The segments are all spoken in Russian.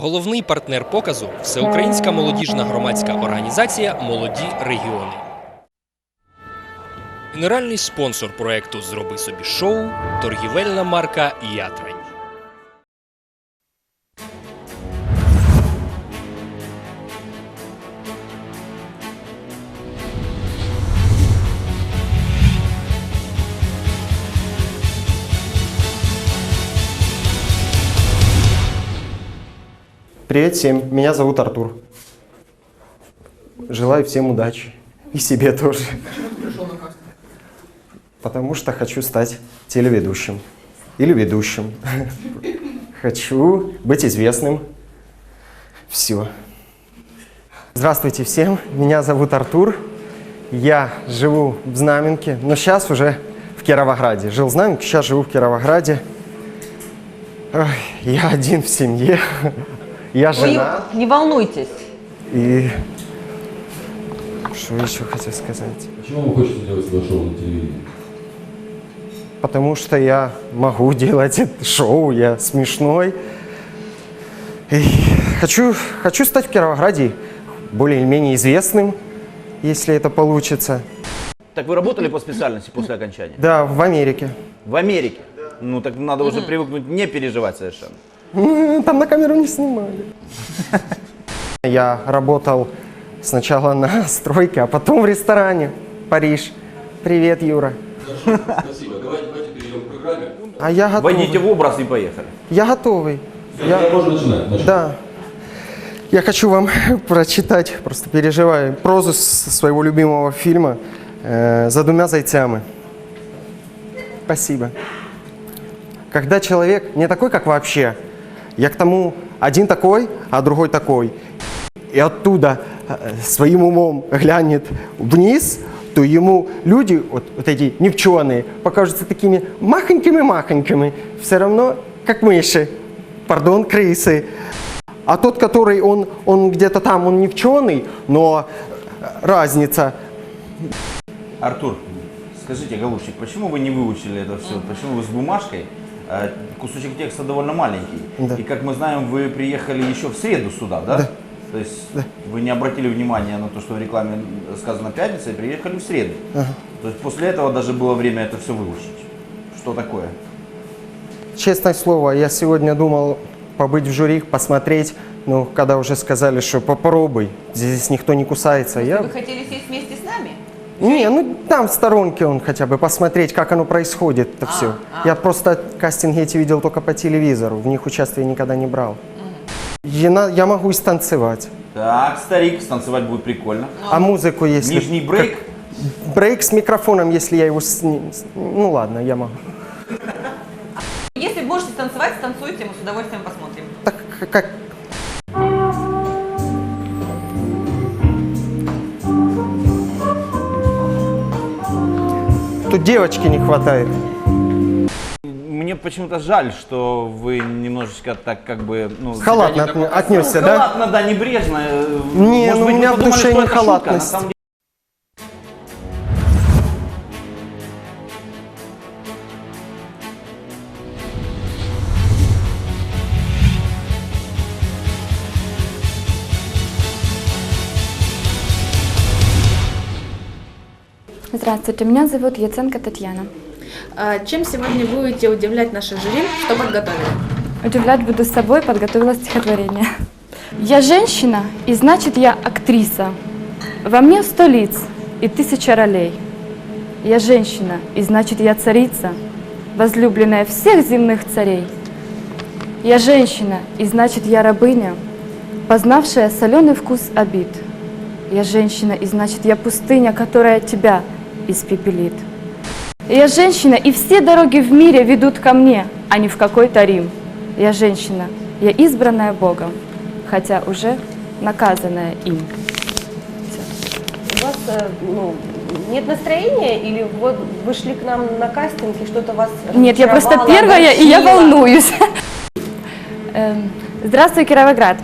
Головний партнер показу всеукраїнська молодіжна громадська організація Молоді регіони. Генеральний спонсор проекту Зроби собі шоу торгівельна марка Ятрень. Привет всем, меня зовут Артур. Желаю всем удачи. И себе тоже. Потому что хочу стать телеведущим. Или ведущим. Хочу быть известным. Все. Здравствуйте всем, меня зовут Артур. Я живу в Знаменке, но сейчас уже в Кировограде. Жил в Знаменке, сейчас живу в Кировограде. Ой, я один в семье. Я Вы жена. не волнуйтесь. И что еще хотел сказать? Почему вы хотите делать свое шоу на телевидении? Потому что я могу делать это шоу, я смешной. И хочу, хочу стать в Кировограде более-менее известным, если это получится. Так вы работали по специальности после окончания? Да, в Америке. В Америке? Ну так надо уже привыкнуть не переживать совершенно. Там на камеру не снимали. Я работал сначала на стройке, а потом в ресторане. Париж. Привет, Юра. Спасибо. Давайте, давайте перейдем к программе. А я готовый. Войдите в образ и поехали. Я готовый. Я... Можно начинать. Начнем. Да. Я хочу вам прочитать, просто переживаю, прозу своего любимого фильма э, «За двумя зайцами». Спасибо. Когда человек не такой, как вообще, я к тому один такой, а другой такой, и оттуда э, своим умом глянет вниз, то ему люди, вот, вот эти невченые, покажутся такими махонькими-махонькими, все равно как мыши, пардон, крысы. А тот, который он, он где-то там, он невченый, но э, разница. Артур, скажите, голубчик, почему вы не выучили это все? Почему вы с бумажкой? А, Кусочек текста довольно маленький. Да. И как мы знаем, вы приехали еще в среду сюда, да? Да. То есть вы не обратили внимания на то, что в рекламе сказано пятница, и приехали в среду. То есть после этого даже было время это все выучить. Что такое? Честное слово, я сегодня думал побыть в жюри, посмотреть, но когда уже сказали, что попробуй, здесь никто не кусается, я... Вы хотели сесть вместе с нами? Не, ну там в сторонке он хотя бы посмотреть, как оно происходит, это все. а. Я просто кастинги эти видел только по телевизору, в них участия никогда не брал. Я, на- я могу и станцевать. Так, старик, станцевать будет прикольно. А музыку, если... Нижний брейк. как- брейк с микрофоном, если я его... с- Ну ладно, я могу. Если можете танцевать, станцуйте, мы с удовольствием посмотрим. Так как... Тут девочки не хватает. Мне почему-то жаль, что вы немножечко так как бы... Ну, Халатно отне- отнесся, да? Халатно, да, небрежно. Э, Не, Может ну, быть, у вы меня в подумали, душе что не это шутка, на халатность. самом деле- Здравствуйте, меня зовут Яценко Татьяна. А Чем сегодня будете удивлять наше жюри? Что подготовили? Удивлять буду собой, подготовила стихотворение. Я женщина, и значит я актриса. Во мне сто лиц и тысяча ролей. Я женщина, и значит я царица, возлюбленная всех земных царей. Я женщина, и значит я рабыня, познавшая соленый вкус обид. Я женщина, и значит я пустыня, которая тебя испепелит. Я женщина, и все дороги в мире ведут ко мне, а не в какой-то Рим. Я женщина, я избранная Богом, хотя уже наказанная им. У вас э, ну, нет настроения или вот вы шли к нам на кастинг и что-то вас Нет, я просто первая, и я волнуюсь. Эм, Здравствуй, Кировоград.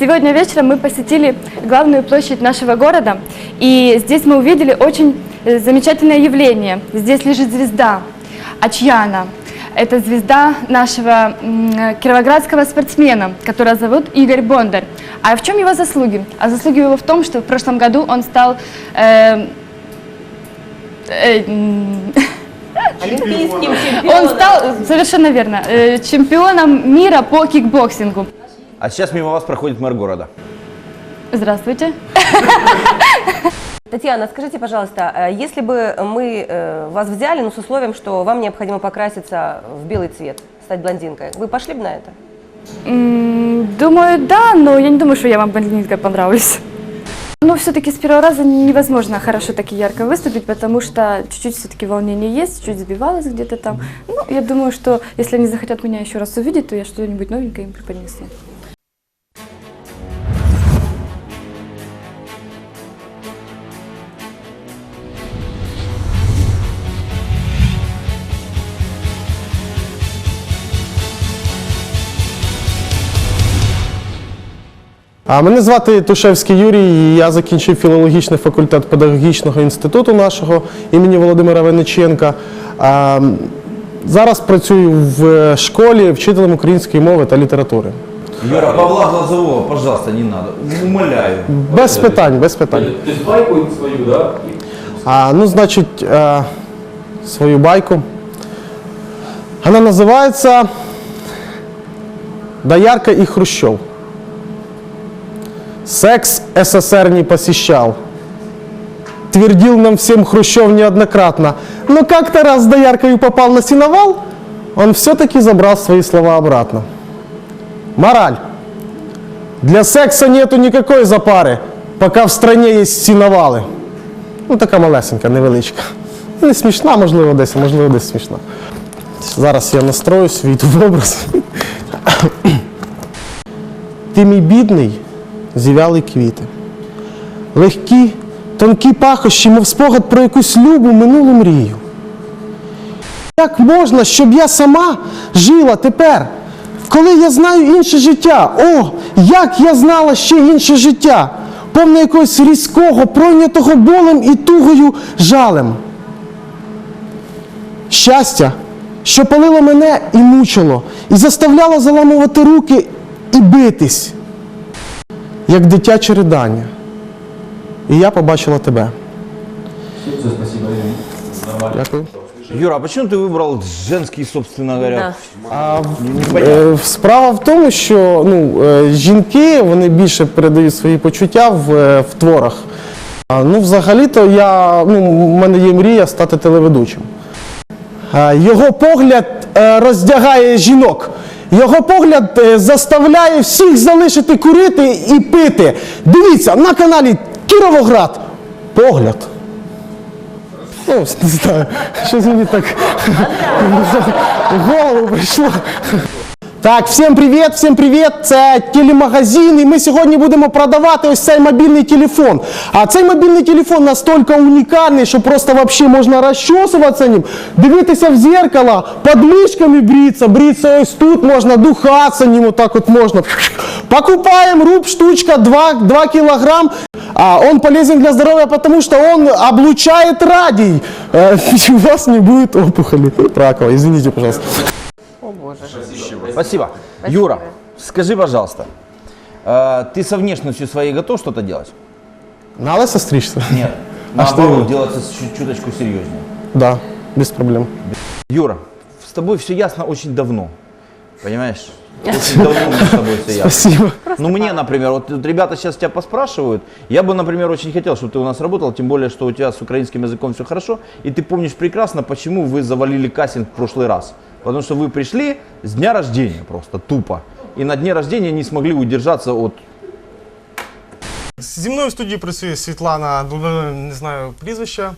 Сегодня вечером мы посетили главную площадь нашего города, и здесь мы увидели очень замечательное явление. Здесь лежит звезда, а чья она? Это звезда нашего кировоградского спортсмена, которого зовут Игорь Бондарь. А в чем его заслуги? А заслуги его в том, что в прошлом году он стал... э, э, м, Олимпийским чемпионом. он стал, совершенно верно, э, чемпионом мира по кикбоксингу. А сейчас мимо вас проходит мэр города. Здравствуйте. Татьяна, скажите, пожалуйста, э, если бы мы э, вас взяли, но с условием, что вам необходимо покраситься в белый цвет, стать блондинкой, вы пошли бы на это? Думаю, да, но я не думаю, что я вам блондинка понравлюсь. Но все-таки с первого раза невозможно хорошо так и ярко выступить, потому что чуть-чуть все-таки волнение есть, чуть сбивалась где-то там. Ну, я думаю, что если они захотят меня еще раз увидеть, то я что-нибудь новенькое им преподнесу. А мене звати Тушевський Юрій. і Я закінчив філологічний факультет педагогічного інституту нашого імені Володимира Вениченка. Зараз працюю в школі вчителем української мови та літератури. Юра, Павла Глазового, пожалуйста, не надо. Умоляю. Без питань, без питань. То есть байку свою, да? А, ну, значить, е, свою байку. Вона називається Доярка и Хрущев. Секс СССР не посещал. Твердил нам всем Хрущев неоднократно. Но как-то раз с дояркой попал на сеновал, он все-таки забрал свои слова обратно. Мораль. Для секса нету никакой запары, пока в стране есть сеновалы. Ну, така малесенька, невеличка. Не смішна, можливо, десь, а можливо, десь смішна. Зараз я настрою свій в образ. Ти мій бідний, Зів'яли квіти. Легкі, тонкі пахощі, мов спогад про якусь любу минулу мрію. Як можна, щоб я сама жила тепер, коли я знаю інше життя? О, як я знала ще інше життя, повне якогось різкого, пройнятого болем і тугою жалем. Щастя, що палило мене і мучило, і заставляло заламувати руки і битись, як дитяче ридання. І я побачила тебе. Дякую. Юра, а почему ты выбрал женский, собственно говоря? Е, Справа в тому, що ну, е, жінки вони більше передають свої почуття в, е, в творах. А, Ну, взагалі-то я, ну, у мене є мрія стати телеведучим. Е, Його погляд е, роздягає жінок. Його погляд е, заставляє всіх залишити курити і пити. Дивіться на каналі Кіровоград. Погляд. Ну, не знаю, щось мені так в голову прийшло. Так, всім привіт, всім привіт! Це телемагазин, і ми сьогодні будемо продавати ось цей мобільний телефон. А цей мобільний телефон настільки унікальний, що просто вообще можна розчосуватися ним, дивитися в зеркало, під мишками бриться, бриться ось тут можна, духатися ним, отак от можна. Покупаем руб штучка 2, 2 килограмм. А он полезен для здоровья, потому что он облучает радий. Э, У вас не будет опухоли раковой. Извините, пожалуйста. Спасибо. Юра, скажи, пожалуйста, э, ты со внешностью своей готов что-то делать? Надо состричься? Нет. А что делаться чуточку серьезнее. Да, без проблем. Юра, с тобой все ясно очень давно. Понимаешь? Очень давно мне с тобой все ясно. Спасибо. Ну мне, например, вот, вот ребята сейчас тебя поспрашивают, я бы, например, очень хотел, чтобы ты у нас работал, тем более, что у тебя с украинским языком все хорошо, и ты помнишь прекрасно, почему вы завалили кастинг в прошлый раз. Потому что вы пришли с дня рождения просто, тупо. И на дне рождения не смогли удержаться от... Зі мною в студії працює Світлана, ну, не знаю прізвища.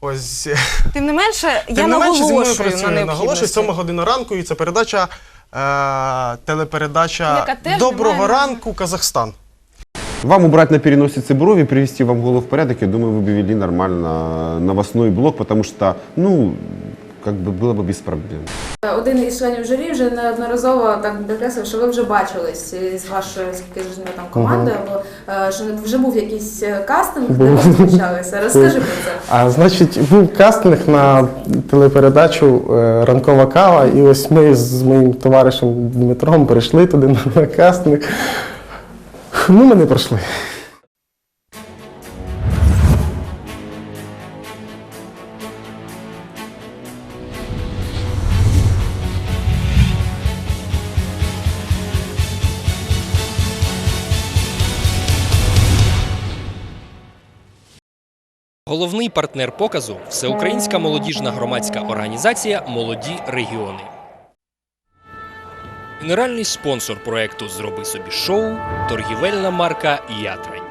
Ось Тим не менше, я тим не менше зі мною наголошую на працює. Наголошую необхідності. 7 година ранку, і це передача, е, телепередача Яка теж Доброго немає ранку, Казахстан. Вам убрать на переносице брови, привести вам голову в порядок, я думаю, вы бы вели нормально новостной блок, потому что, ну, как бы было бы без проблем. Один із членів журі вже неодноразово так підкреслив, що ви вже бачились з вашою скільки ж там командою, або е, що вже був якийсь е, кастинг, де ви зустрічалися. Розкажи про це. А значить, був кастинг на телепередачу е, Ранкова кава, і ось ми з моїм товаришем Дмитром прийшли туди на кастинг. Ну, ми не пройшли. Головний партнер показу всеукраїнська молодіжна громадська організація Молоді регіони. Генеральний спонсор проекту Зроби собі шоу торгівельна марка Ятрань.